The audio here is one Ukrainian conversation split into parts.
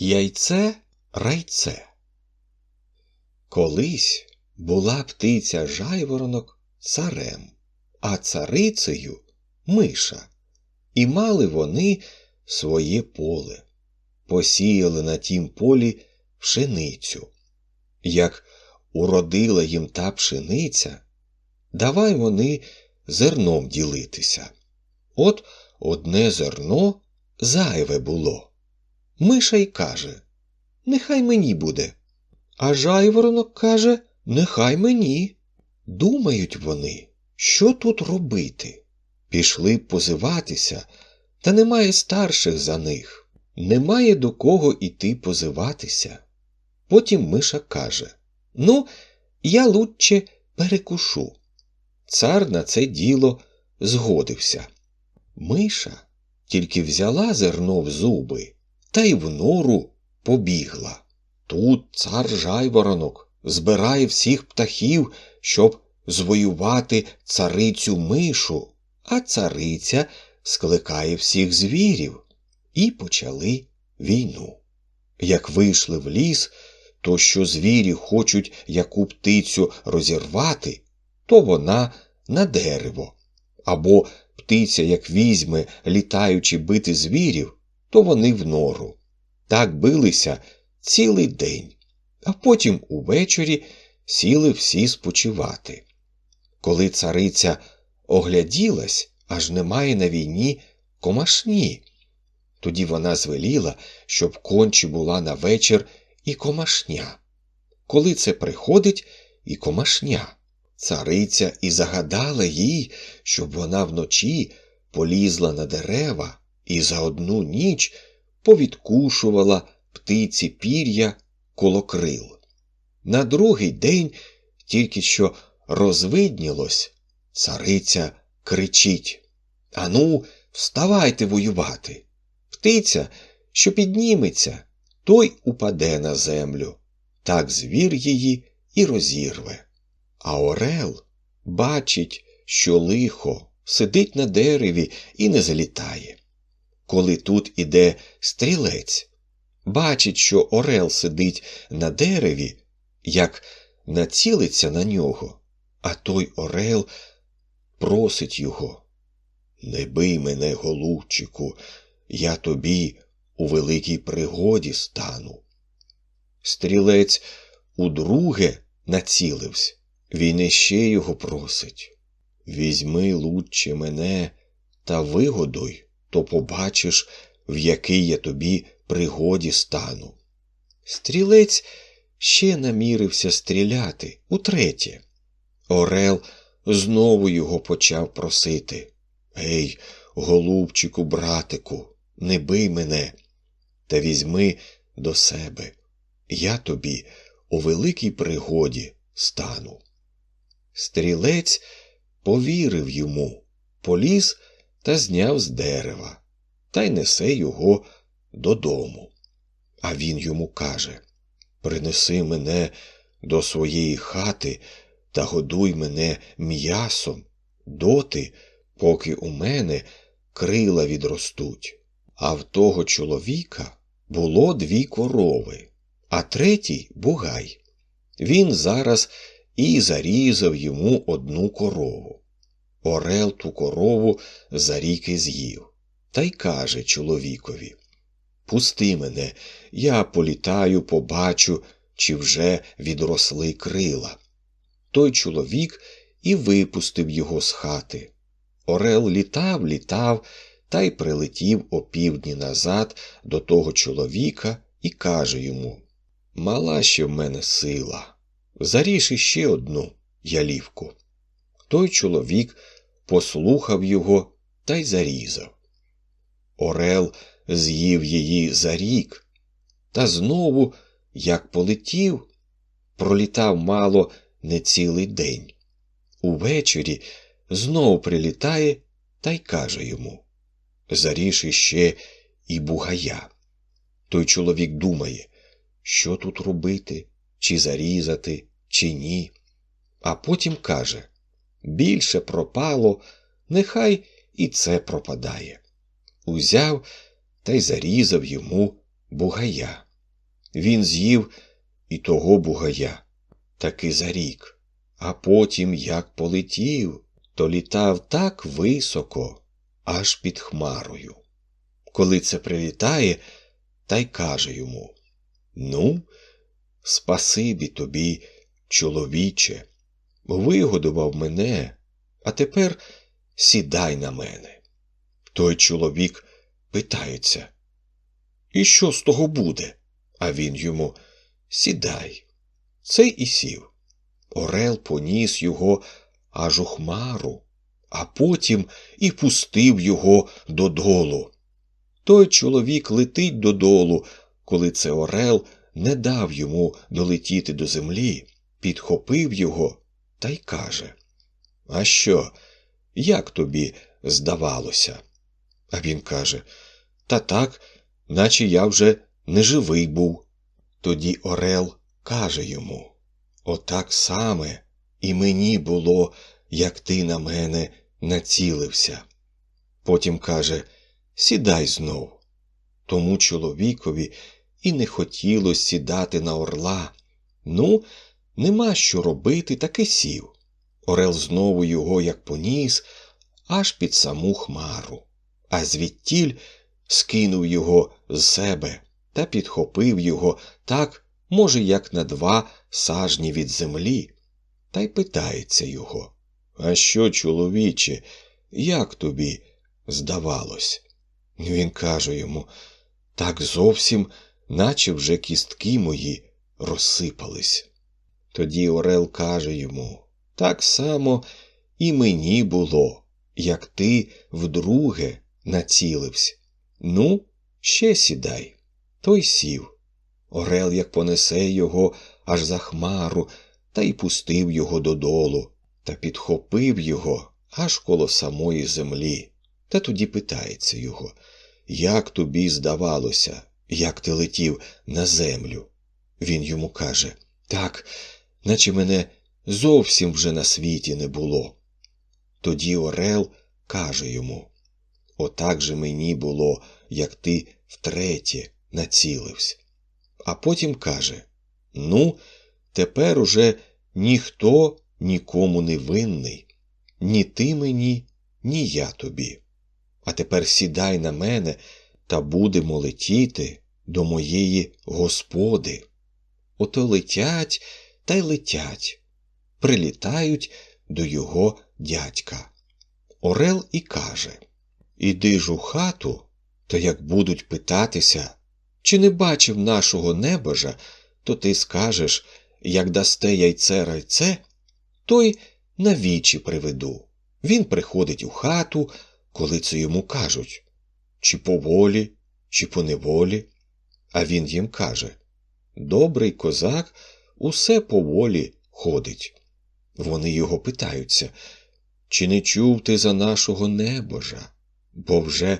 Яйце райце. Колись була птиця жайворонок царем, а царицею миша. І мали вони своє поле, посіяли на тім полі пшеницю. Як уродила їм та пшениця, давай вони зерном ділитися. От одне зерно зайве було. Миша й каже Нехай мені буде. А жайворонок каже Нехай мені. Думають вони, що тут робити. Пішли позиватися, та немає старших за них, немає до кого іти позиватися. Потім Миша каже Ну, я лучче перекушу. Цар на це діло згодився. Миша тільки взяла зерно в зуби та й в нору побігла. Тут цар жайворонок збирає всіх птахів, щоб звоювати царицю мишу, а цариця скликає всіх звірів. І почали війну. Як вийшли в ліс, то що звірі хочуть яку птицю розірвати, то вона на дерево. Або птиця, як візьме, літаючи бити звірів, то вони в нору. Так билися цілий день, а потім увечері сіли всі спочивати. Коли цариця огляділась, аж немає на війні комашні. Тоді вона звеліла, щоб конче була на вечір і комашня. Коли це приходить і комашня. Цариця і загадала їй, щоб вона вночі полізла на дерева і за одну ніч повідкушувала птиці пір'я коло крил. На другий день, тільки що розвиднілось, цариця кричить Ану, вставайте воювати. Птиця, що підніметься, той упаде на землю. Так звір її і розірве. А Орел бачить, що лихо сидить на дереві і не залітає. Коли тут іде стрілець, бачить, що Орел сидить на дереві, як націлиться на нього, а той Орел просить його. Не бий мене, голубчику, я тобі у великій пригоді стану. Стрілець удруге націлився, він іще його просить. Візьми лучче мене та вигодуй, то побачиш, в який я тобі пригоді стану. Стрілець ще намірився стріляти утретє. Орел знову його почав просити. Ей, голубчику, братику, не бий мене, та візьми до себе. Я тобі у великій пригоді стану. Стрілець повірив йому, поліз та зняв з дерева, та й несе його додому. А він йому каже Принеси мене до своєї хати та годуй мене м'ясом доти, поки у мене крила відростуть. А в того чоловіка було дві корови, а третій бугай. Він зараз і зарізав йому одну корову. Орел ту корову за ріки з'їв, та й каже чоловікові Пусти мене, я політаю, побачу, чи вже відросли крила. Той чоловік і випустив його з хати. Орел літав, літав та й прилетів опівдні назад до того чоловіка і каже йому Мала ще в мене сила. Заріж іще одну ялівку. Той чоловік послухав його та й зарізав. Орел з'їв її за рік, та знову, як полетів, пролітав мало не цілий день. Увечері знову прилітає та й каже йому Заріж іще і бугая. Той чоловік думає, що тут робити, чи зарізати, чи ні. А потім каже більше пропало, нехай і це пропадає. Узяв та й зарізав йому бугая. Він з'їв і того бугая, таки за рік, а потім як полетів, то літав так високо, аж під хмарою. Коли це прилітає, та й каже йому Ну, спасибі тобі, чоловіче, вигодував мене, а тепер сідай на мене. Той чоловік питається, І що з того буде? А він йому Сідай. Цей і сів. Орел поніс його аж у хмару, а потім і пустив його додолу. Той чоловік летить додолу, коли це Орел не дав йому долетіти до землі, підхопив його та й каже А що, як тобі здавалося? А він каже Та так, наче я вже не живий був. Тоді Орел каже йому Отак саме і мені було, як ти на мене націлився. Потім каже Сідай знов. Тому чоловікові і не хотілося сідати на орла. Ну, нема що робити, таки сів. Орел знову його як поніс, аж під саму хмару, а звідтіль скинув його з себе та підхопив його так, може, як на два сажні від землі, та й питається його А що, чоловіче, як тобі здавалось? Він каже йому так зовсім, наче вже кістки мої розсипались. Тоді Орел каже йому так само і мені було, як ти вдруге націлився. Ну, ще сідай. Той сів. Орел як понесе його аж за хмару, та й пустив його додолу, та підхопив його аж коло самої землі. Та тоді питається його Як тобі здавалося, як ти летів на землю? Він йому каже Так, наче мене зовсім вже на світі не було. Тоді Орел каже йому Отак же мені було, як ти втретє націлився. А потім каже Ну, тепер уже ніхто нікому не винний, ні ти мені, ні я тобі. А тепер сідай на мене та будемо летіти до моєї господи. Ото летять та й летять, прилітають до його дядька. Орел і каже Іди ж у хату, та як будуть питатися, чи не бачив нашого небожа, то ти скажеш, як дасте яйце райце, той на вічі приведу. Він приходить у хату, коли це йому кажуть чи по волі, чи по неволі. А він їм каже Добрий козак усе по волі ходить. Вони його питаються, чи не чув ти за нашого небожа? Бо вже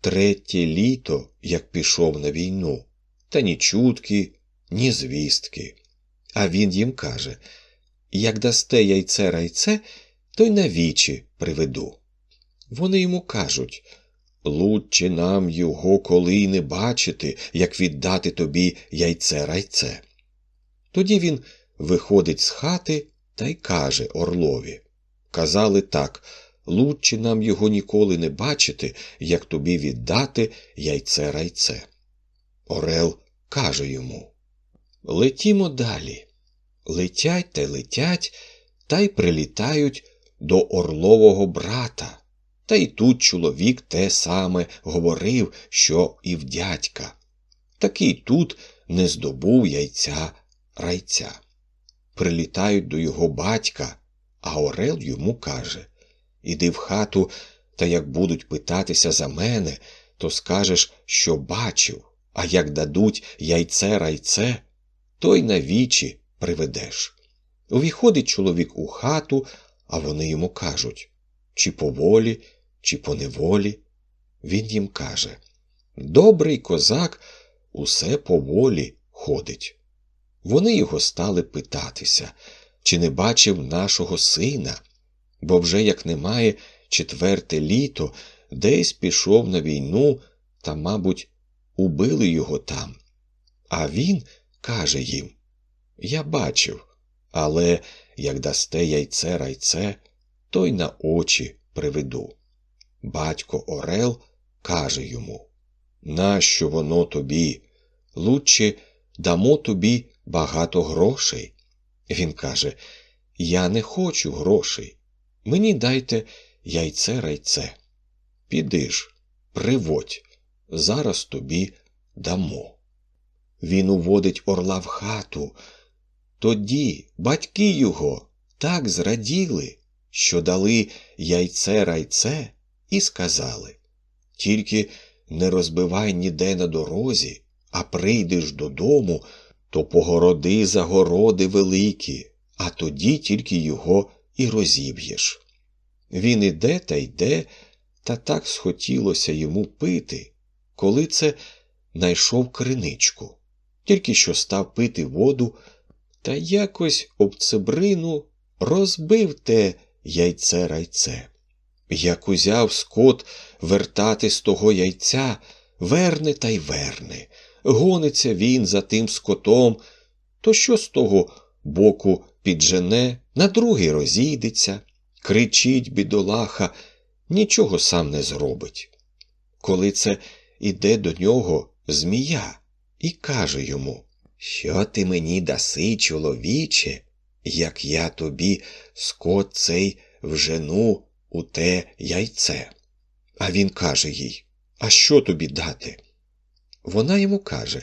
третє літо, як пішов на війну, та ні чутки, ні звістки. А він їм каже як дасте яйце райце, то й на вічі приведу. Вони йому кажуть лучче нам його коли не бачити, як віддати тобі яйце райце. Тоді він виходить з хати та й каже Орлові Казали так лучче нам його ніколи не бачити, як тобі віддати яйце райце. Орел каже йому Летімо далі. Летять та летять, та й прилітають до орлового брата. Та й тут чоловік те саме говорив, що і в дядька. Такий тут не здобув яйця райця. Прилітають до його батька, а Орел йому каже Іди в хату, та як будуть питатися за мене, то скажеш, що бачив, а як дадуть яйце райце, то й на вічі приведеш. Увіходить чоловік у хату, а вони йому кажуть чи по волі, чи по неволі. Він їм каже Добрий козак усе по волі ходить. Вони його стали питатися, чи не бачив нашого сина бо вже як немає четверте літо, десь пішов на війну та, мабуть, убили його там. А він каже їм Я бачив, але як дасте яйце райце, то й на очі приведу. Батько Орел каже йому Нащо воно тобі? Лучше дамо тобі багато грошей. Він каже Я не хочу грошей. Мені дайте яйце райце. Піди ж, приводь, зараз тобі дамо. Він уводить орла в хату. Тоді батьки його так зраділи, що дали яйце райце і сказали Тільки не розбивай ніде на дорозі, а прийдеш додому, то погороди загороди великі, а тоді тільки його і розіб'єш. Він іде та йде, та так схотілося йому пити, коли це найшов криничку, тільки що став пити воду, та якось об цибрину розбив те яйце райце. Як узяв скот вертати з того яйця, верне та й верне, гониться він за тим скотом, то що з того боку піджене, на другий розійдеться, кричить бідолаха, нічого сам не зробить. Коли це іде до нього змія і каже йому Що ти мені даси, чоловіче, як я тобі скот цей вжену у те яйце? А він каже їй А що тобі дати? Вона йому каже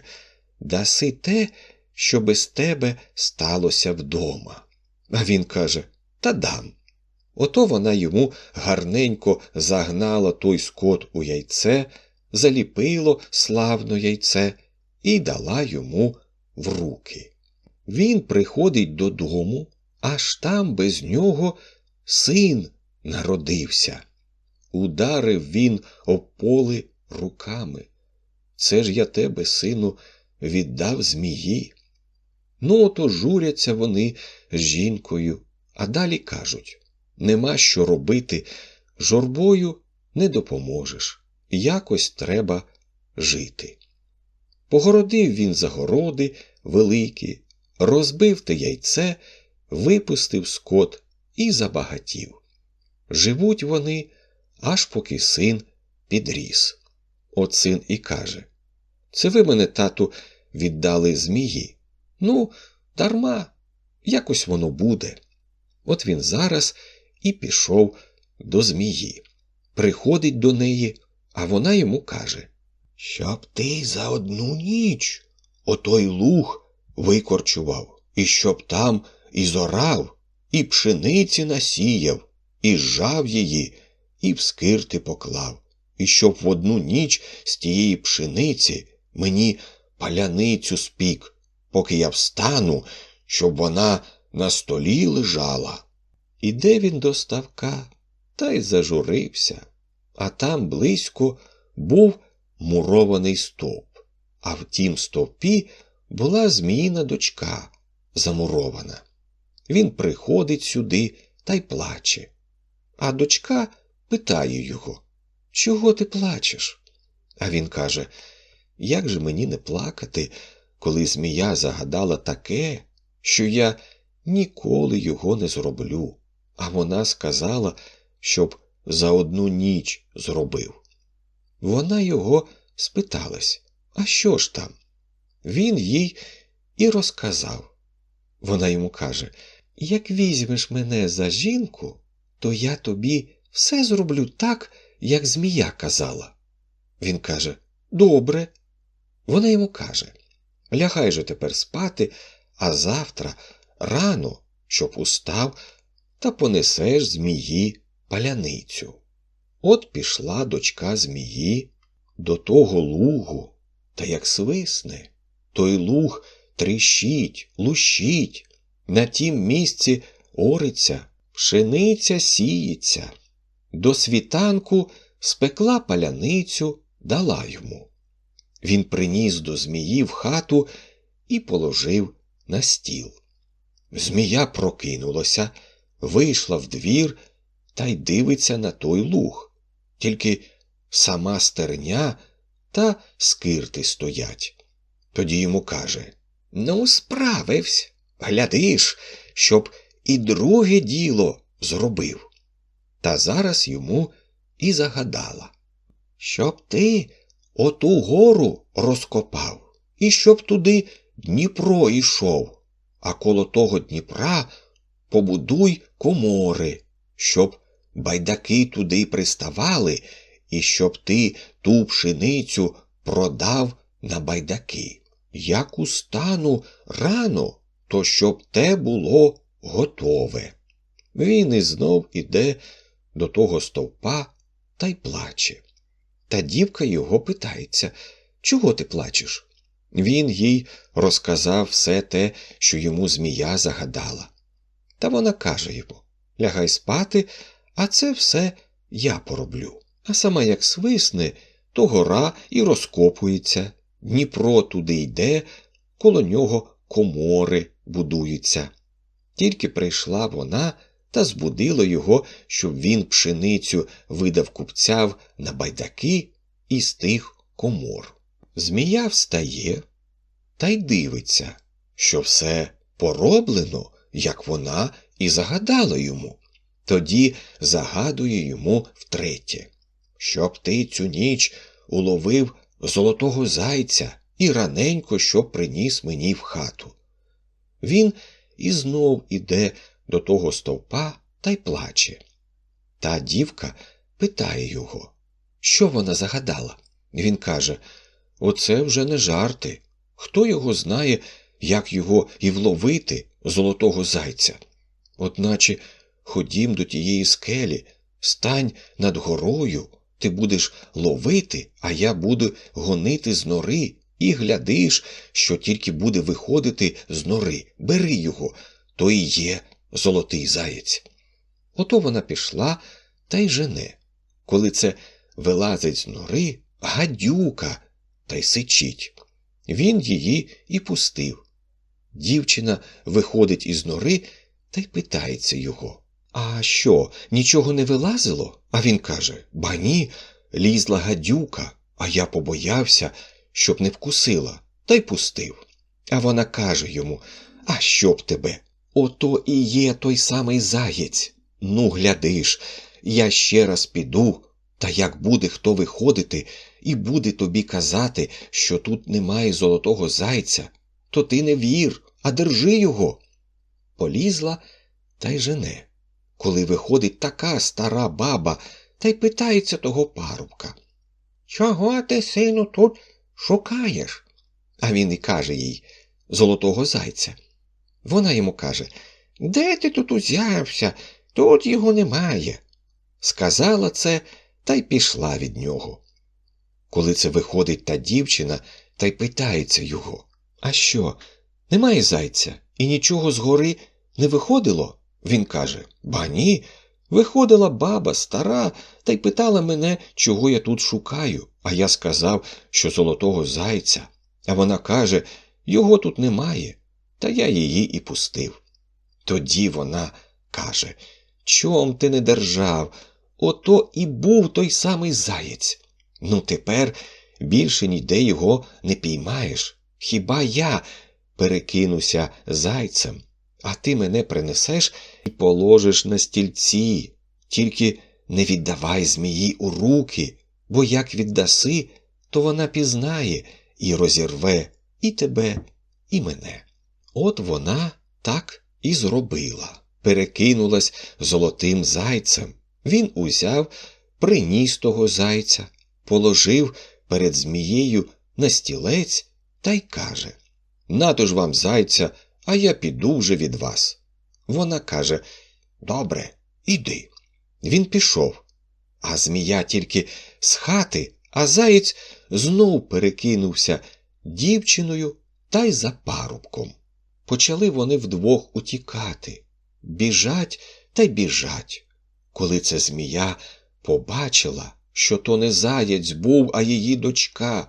Даси те, що без тебе сталося вдома. А він каже Та дам. Ото вона йому гарненько загнала той скот у яйце, заліпило славно яйце і дала йому в руки. Він приходить додому, аж там без нього син народився. Ударив він об поле руками. Це ж я тебе, сину, віддав змії. Ну, ото журяться вони з жінкою, а далі кажуть нема що робити, жорбою не допоможеш. Якось треба жити. Погородив він загороди великі, розбив те яйце, випустив скот і забагатів. Живуть вони, аж поки син підріс. От син і каже Це ви мене, тату, віддали змії. Ну, дарма, якось воно буде. От він зараз і пішов до змії. Приходить до неї, а вона йому каже Щоб ти за одну ніч отой луг викорчував, і щоб там і зорав, і пшениці насіяв, і зжав її, і в скирти поклав, і щоб в одну ніч з тієї пшениці мені паляницю спік, поки я встану, щоб вона на столі лежала. Іде він до ставка та й зажурився, а там близько був мурований стовп, а в тім стовпі була зміїна дочка замурована. Він приходить сюди та й плаче. А дочка питає його Чого ти плачеш? А він каже Як же мені не плакати, коли змія загадала таке, що я ніколи його не зроблю? А вона сказала, щоб за одну ніч зробив. Вона його спиталась, а що ж там? Він їй і розказав. Вона йому каже Як візьмеш мене за жінку, то я тобі все зроблю так, як змія казала. Він каже Добре. Вона йому каже Лягай же тепер спати, а завтра рано, щоб устав та понесеш змії паляницю. От пішла дочка змії до того лугу, та як свисне, той луг тріщить, лущить, на тім місці ориться, пшениця сіється. До світанку спекла паляницю, дала йому. Він приніс до змії в хату і положив на стіл. Змія прокинулася вийшла в двір та й дивиться на той луг, тільки сама стерня та скирти стоять. Тоді йому каже Ну, справився. Глядиш, щоб і друге діло зробив. Та зараз йому і загадала, щоб ти оту гору розкопав, і щоб туди Дніпро йшов, а коло того Дніпра побудуй комори, щоб байдаки туди приставали, і щоб ти ту пшеницю продав на байдаки. Як устану рано, то щоб те було готове. Він і знов іде до того стовпа та й плаче. Та дівка його питається чого ти плачеш? Він їй розказав все те, що йому змія загадала. Та вона каже йому лягай спати, а це все я пороблю. А сама як свисне, то гора і розкопується, Дніпро туди йде, коло нього комори будуються. Тільки прийшла вона та збудила його, щоб він пшеницю видав купцяв на байдаки із тих комор. Змія встає та й дивиться, що все пороблено, як вона і загадала йому. Тоді загадує йому втретє, щоб ти цю ніч уловив золотого зайця і раненько щоб приніс мені в хату. Він і знов іде до того стовпа та й плаче. Та дівка питає його, що вона загадала. Він каже Оце вже не жарти. Хто його знає, як його і вловити золотого зайця? Одначе ходім до тієї скелі, стань над горою, ти будеш ловити, а я буду гонити з нори, і глядиш, що тільки буде виходити з нори. Бери його, то і є золотий заєць. Ото вона пішла та й жене. Коли це вилазить з нори, гадюка та й сичить. Він її і пустив. Дівчина виходить із нори та й питається його. А що, нічого не вилазило? А він каже Ба ні, лізла гадюка, а я побоявся, щоб не вкусила, та й пустив. А вона каже йому А що б тебе? Ото і є той самий заєць. Ну, глядиш, я ще раз піду, та як буде хто виходити і буде тобі казати, що тут немає золотого зайця, то ти не вір, а держи його. Полізла та й жене. Коли виходить така стара баба та й питається того парубка. Чого ти, сину, тут шукаєш? А він і каже їй золотого зайця. Вона йому каже Де ти тут узявся? Тут його немає. Сказала це та й пішла від нього. Коли це виходить та дівчина та й питається його А що, немає зайця, і нічого згори не виходило? Він каже Ба ні. Виходила баба стара та й питала мене, чого я тут шукаю, а я сказав, що золотого зайця. А вона каже його тут немає, та я її і пустив. Тоді вона каже Чом ти не держав? Ото і був той самий заєць. Ну, тепер більше ніде його не піймаєш. Хіба я перекинуся зайцем, а ти мене принесеш і положиш на стільці, тільки не віддавай змії у руки, бо як віддаси, то вона пізнає і розірве і тебе, і мене. От вона так і зробила. Перекинулась золотим зайцем. Він узяв, приніс того зайця, положив перед змією на стілець та й каже Нато ж вам зайця, а я піду вже від вас. Вона каже Добре, іди. Він пішов, а змія тільки з хати, а заєць знов перекинувся дівчиною та й за парубком. Почали вони вдвох утікати, біжать та й біжать. Коли це змія побачила, що то не заєць був, а її дочка.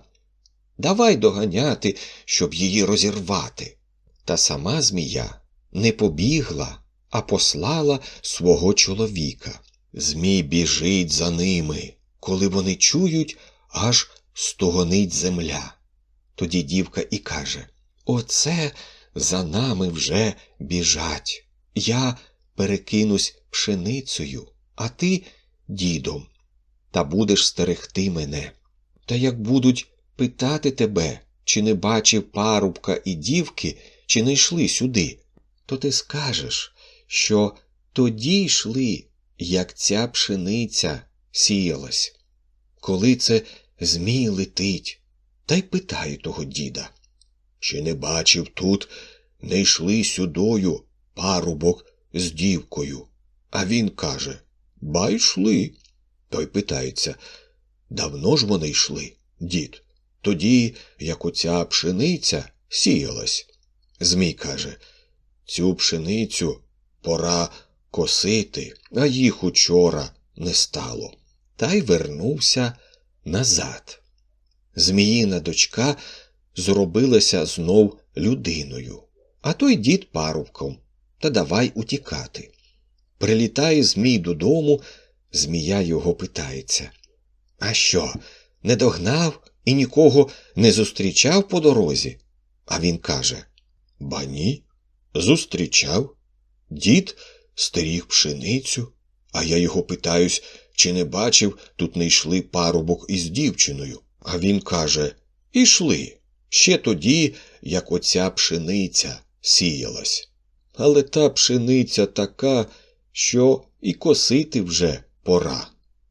Давай доганяти, щоб її розірвати. Та сама змія не побігла, а послала свого чоловіка. Змій біжить за ними, коли вони чують, аж стогонить земля. Тоді дівка і каже Оце за нами вже біжать. Я перекинусь пшеницею, а ти дідом, та будеш стерегти мене. Та як будуть питати тебе, чи не бачив парубка і дівки, чи не йшли сюди, то ти скажеш, що тоді йшли, як ця пшениця сіялась. Коли це змій летить, та й питаю того діда. Чи не бачив тут, не йшли сюдою парубок з дівкою? А він каже Ба йшли. Той питається Давно ж вони йшли, дід? Тоді, як оця пшениця сіялась. Змій каже Цю пшеницю пора косити, а їх учора не стало. Та й вернувся назад. Зміїна дочка зробилася знов людиною, а той дід парубком, та давай утікати. Прилітає Змій додому, змія його питається. А що, не догнав і нікого не зустрічав по дорозі? А він каже Ба ні, зустрічав. Дід стеріг пшеницю, а я його питаюсь, чи не бачив, тут не йшли парубок із дівчиною. А він каже Ішли. Ще тоді, як оця пшениця сіялась. Але та пшениця така, що і косити вже пора.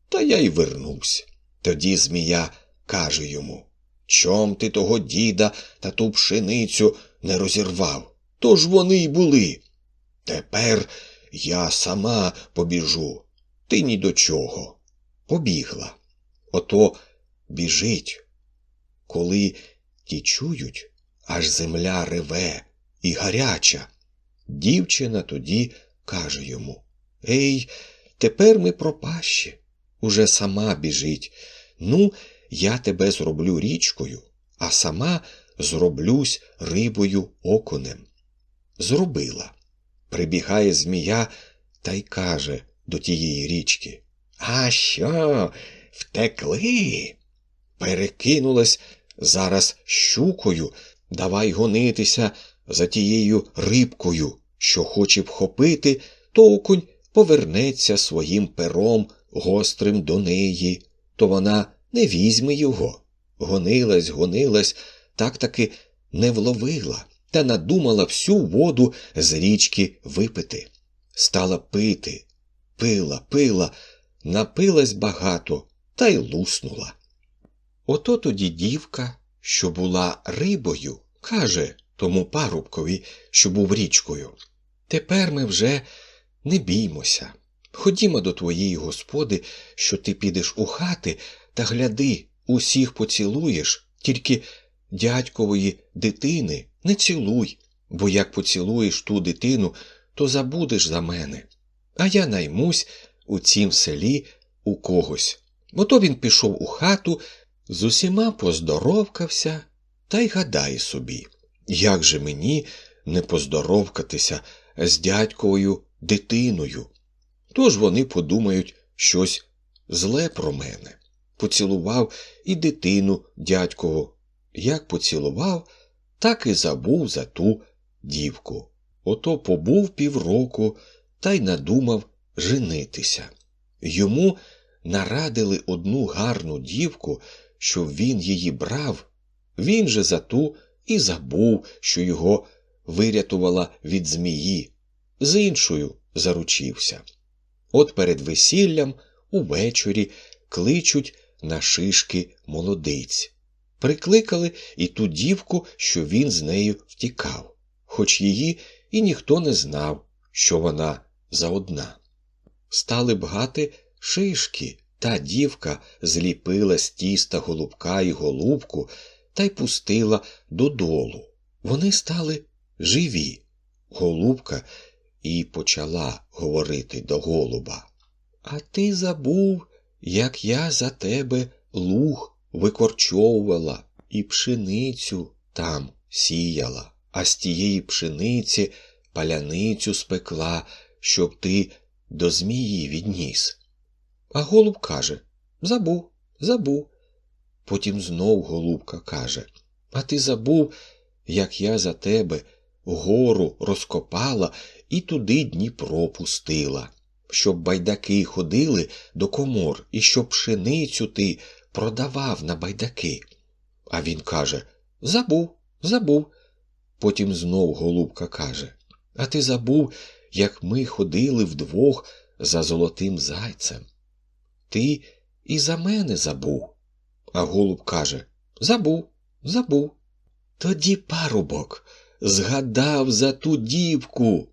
Та я й вернувся. Тоді змія каже йому Чом ти того діда та ту пшеницю не розірвав? То ж вони й були. Тепер я сама побіжу, ти ні до чого. Побігла. Ото біжить. Коли ті чують, аж земля реве і гаряча. Дівчина тоді каже йому Ей, тепер ми пропащі. Уже сама біжить. Ну, я тебе зроблю річкою, а сама зроблюсь рибою окунем. Зробила. Прибігає змія та й каже до тієї річки А що, втекли? Перекинулась зараз щукою, давай гонитися за тією рибкою, що хоче вхопити, то окунь повернеться своїм пером гострим до неї, то вона не візьме його. Гонилась, гонилась, так таки не вловила та надумала всю воду з річки випити. Стала пити, пила, пила, напилась багато та й луснула. Ото тоді дівка, що була рибою, каже тому парубкові, що був річкою. Тепер ми вже не біймося. Ходімо до твоєї господи, що ти підеш у хати та гляди, усіх поцілуєш, тільки дядькової дитини не цілуй, бо як поцілуєш ту дитину, то забудеш за мене. А я наймусь у цім селі у когось. Ото він пішов у хату, з усіма поздоровкався та й гадає собі, як же мені не поздоровкатися з дядьковою дитиною. Тож вони подумають щось зле про мене. Поцілував і дитину дядькову. Як поцілував, так і забув за ту дівку. Ото побув півроку та й надумав женитися. Йому нарадили одну гарну дівку, щоб він її брав. Він же за ту і забув, що його вирятувала від змії, з іншою заручився. От перед весіллям увечері кличуть на шишки молодиць. Прикликали і ту дівку, що він з нею втікав, хоч її і ніхто не знав, що вона за одна. Стали бгати шишки, та дівка зліпила з тіста голубка і голубку та й пустила додолу. Вони стали живі. Голубка і почала говорити до голуба. А ти забув, як я за тебе луг викорчовувала і пшеницю там сіяла, а з тієї пшениці паляницю спекла, щоб ти до змії відніс. А голуб каже Забув, забув. Потім знов голубка каже А ти забув, як я за тебе гору розкопала і туди Дніпро пустила, щоб байдаки ходили до комор і щоб пшеницю ти продавав на байдаки. А він каже Забув, забув. Потім знов голубка каже А ти забув, як ми ходили вдвох за золотим зайцем. Ти і за мене забув. А голуб каже Забув, забув. Тоді парубок згадав за ту дівку,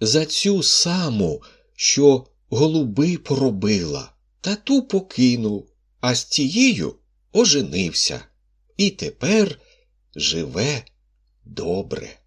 за цю саму, що голуби поробила, та ту покинув, а з тією оженився. І тепер живе добре.